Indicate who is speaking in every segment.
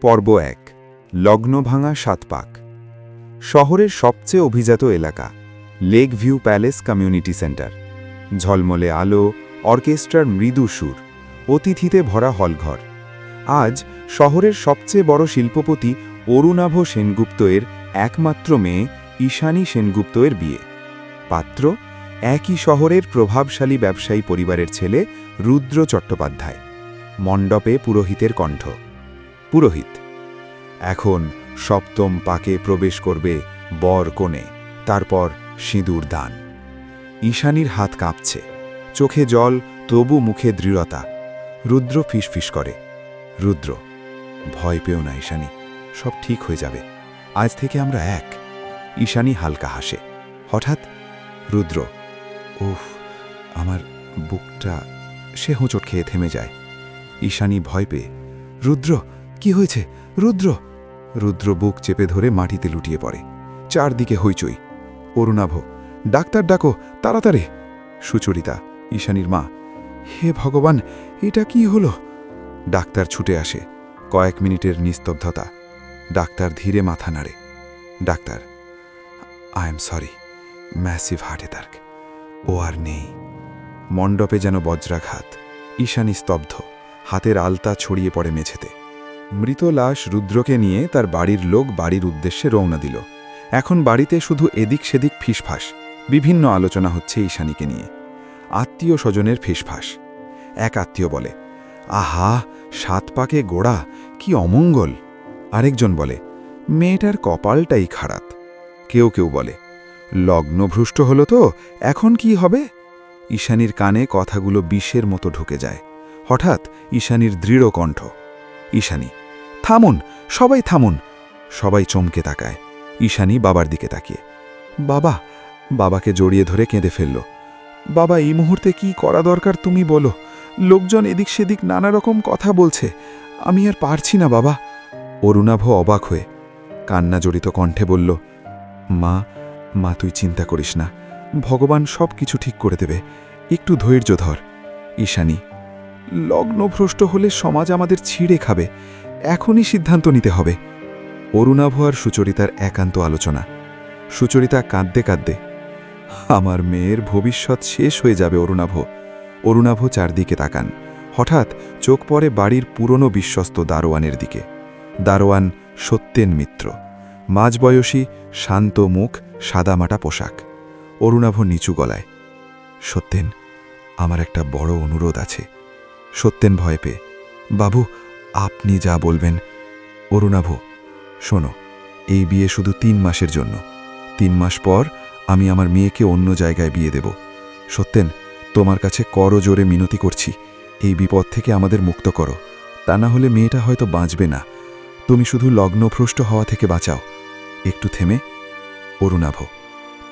Speaker 1: পর্ব এক লগ্নভাঙা সাতপাক শহরের সবচেয়ে অভিজাত এলাকা lake view palace community centre ঝলমলে আলো, অর্কেস্ট্রার মৃদু সুর, অতিথিতে ভরা হলঘর। আজ শহরের সবচেয়ে বড় শিল্পপতি অরুণাভ সেনগুপ্ত এর একমাত্র মেয়ে ঈশানী সেনগুপ্ত এর বিয়ে। পাত্র, একই শহরের প্রভাবশালী ব্যবসায়ী পরিবারের ছেলে রুদ্র চট্টোপাধ্যায়। মণ্ডপে পুরোহিতের কণ্ঠ। পুরোহিত। এখন সপ্তম পাকে প্রবেশ করবে বর কোণে, তারপর সিঁদুর দান। ঈশানীর হাত কাঁপছে। চোখে জল, তবু মুখে দৃঢ়তা। রুদ্র ফিসফিস করে, রুদ্র, ভয় পেও না ঈশানী, সব ঠিক হয়ে যাবে। আজ থেকে আমরা এক। ঈশানী হালকা হাসে। হঠাৎ, রুদ্র, উফ, আমার বুকটা, সে হোঁচট খেয়ে থেমে যায়। ঈশানী ভয় পেয়ে, রুদ্র কি হয়েছে? রুদ্র। রুদ্র বুক চেপে ধরে মাটিতে লুটিয়ে পড়ে। চারদিকে হইচই। অরুণাভ, ডাক্তার ডাকো, তাড়াতাড়ি। সুচরিতা, ঈশানীর মা, হে ভগবান, এটা কি হলো? ডাক্তার ছুটে আসে। কয়েক মিনিটের নিস্তব্ধতা। ডাক্তার ধীরে মাথা নাড়ে। Doctor I am sorry massive heart attack ও আর নেই। মণ্ডপে যেন বজ্রাঘাত। ঈশানী স্তব্ধ। হাতের আলতা ছড়িয়ে পড়ে মেঝেতে। মৃত লাশ রুদ্রকে নিয়ে তার বাড়ির লোক বাড়ির উদ্দেশ্যে রওনা দিল। এখন বাড়িতে শুধু এদিক সেদিক ফিসফাস। বিভিন্ন আলোচনা হচ্ছে ঈশানীকে নিয়ে। আত্মীয় স্বজনের ফিসফাস। এক আত্মীয় বলে, আহা, সাত পাকে গোড়া, কি অমঙ্গল। আরেকজন বলে, মেয়েটার কপালটাই খারাপ। কেউ কেউ বলে, লগ্নভ্রষ্ট হলো তো, এখন কি হবে? ঈশানীর কানে কথাগুলো বিষের মতো ঢুকে যায়। হঠাৎ ঈশানীর দৃঢ় কণ্ঠ ঈশানী। থামুন, সবাই থামুন। সবাই চমকে তাকায়। ঈশানী বাবার দিকে তাকিয়ে। বাবা, বাবাকে জড়িয়ে ধরে কেঁদে ফেলল। বাবা, এই মুহূর্তে কি করা দরকার তুমি বলো। লোকজন এদিক সেদিক নানা রকম কথা বলছে। আমি আর পারছি না, বাবা। অরুণাভ অবাক হয়ে কান্না জড়িত কণ্ঠে বলল, মা মা, তুই চিন্তা করিস না। ভগবান সব কিছু ঠিক করে দেবে। একটু ধৈর্য ধর। ঈশানী লগ্নভ্রষ্ট হলে সমাজ আমাদের ছিঁড়ে খাবে। এখনই সিদ্ধান্ত নিতে হবে। অরুণাভ আর সুচরিতার একান্ত আলোচনা। সুচরিতা কাঁদতে কাঁদতে, আমার মেয়ের ভবিষ্যৎ শেষ হয়ে যাবে, অরুণাভ। অরুণাভ চারদিকে তাকান। হঠাৎ চোখ পড়ে বাড়ির পুরনো বিশ্বস্ত দারোয়ানের দিকে। দারোয়ান সত্যেন মিত্র। মাঝবয়সী, শান্ত মুখ, সাদামাটা পোশাক। অরুণাভ নিচু গলায়, সত্যেন, আমার একটা বড় অনুরোধ আছে। সত্যেন ভয় পেয়ে। বাবু, আপনি যা বলবেন। অরুণাভ, শোনো, এই বিয়ে শুধু তিন মাসের জন্য। তিন মাস পর আমি আমার মেয়েকে অন্য জায়গায় বিয়ে দেব। সত্যেন, তোমার কাছে করো জোরে মিনতি করছি। এই বিপদ থেকে আমাদের মুক্ত করো। তা না হলে মেয়েটা হয়তো বাঁচবে না। তুমি শুধু লগ্নভ্রষ্ট হওয়া থেকে বাঁচাও। একটু থেমে, অরুণাভ,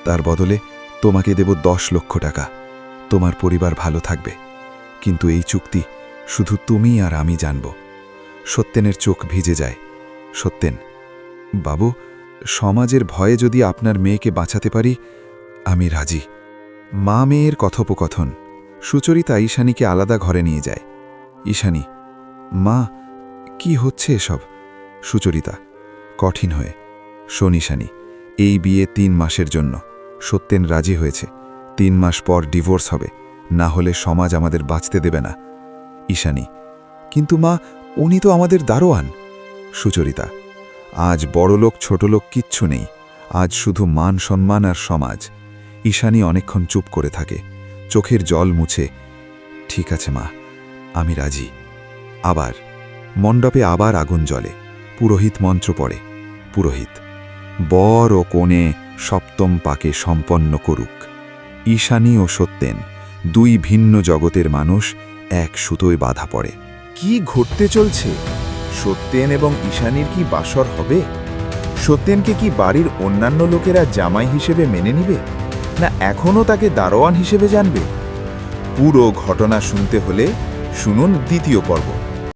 Speaker 1: তার বদলে তোমাকে দেব দশ লক্ষ টাকা। তোমার পরিবার ভালো থাকবে। কিন্তু এই চুক্তি শুধু তুমি আর আমি জানব। সত্যেনের চোখ ভিজে যায়। সত্যেন, বাবু, সমাজের ভয়ে যদি আপনার মেয়েকে বাঁচাতে পারি, আমি রাজি। মা মেয়ের কথোপকথন, সুচরিতা ঈশানীকে আলাদা ঘরে নিয়ে যায়। ঈশানী, মা, কি হচ্ছে এসব? সুচরিতা, কঠিন হয়ে, শোন ঈশানী, এই বিয়ে তিন মাসের জন্য। সত্যেন রাজি হয়েছে। তিন মাস পর ডিভোর্স হবে। না হলে সমাজ আমাদের বাঁচতে দেবে না। ঈশানী, কিন্তু মা, উনি তো আমাদের দারোয়ান। সুচরিতা, আজ বড়লোক, ছোটলোক কিচ্ছু নেই। আজ শুধু মান সম্মান আর সমাজ। ঈশানী অনেকক্ষণ চুপ করে থাকে। চোখের জল মুছে, ঠিক আছে মা, আমি রাজি। আবার, মণ্ডপে আবার আগুন জ্বলে। পুরোহিত মন্ত্র পড়ে, পুরোহিত, বর ও কোণে সপ্তম পাকে সম্পন্ন করুক। ঈশানী ও সত্যেন দুই ভিন্ন জগতের মানুষ এক সুতোয় বাধা পড়ে।
Speaker 2: কি ঘটতে চলছে? সত্যেন এবং ঈশানীর কি বাসর হবে? সত্যেনকে কি বাড়ির অন্যান্য লোকেরা জামাই হিসেবে মেনে নিবে? না এখনও তাকে দারোয়ান হিসেবে জানবে? পুরো ঘটনা শুনতে হলে শুনুন দ্বিতীয় পর্ব।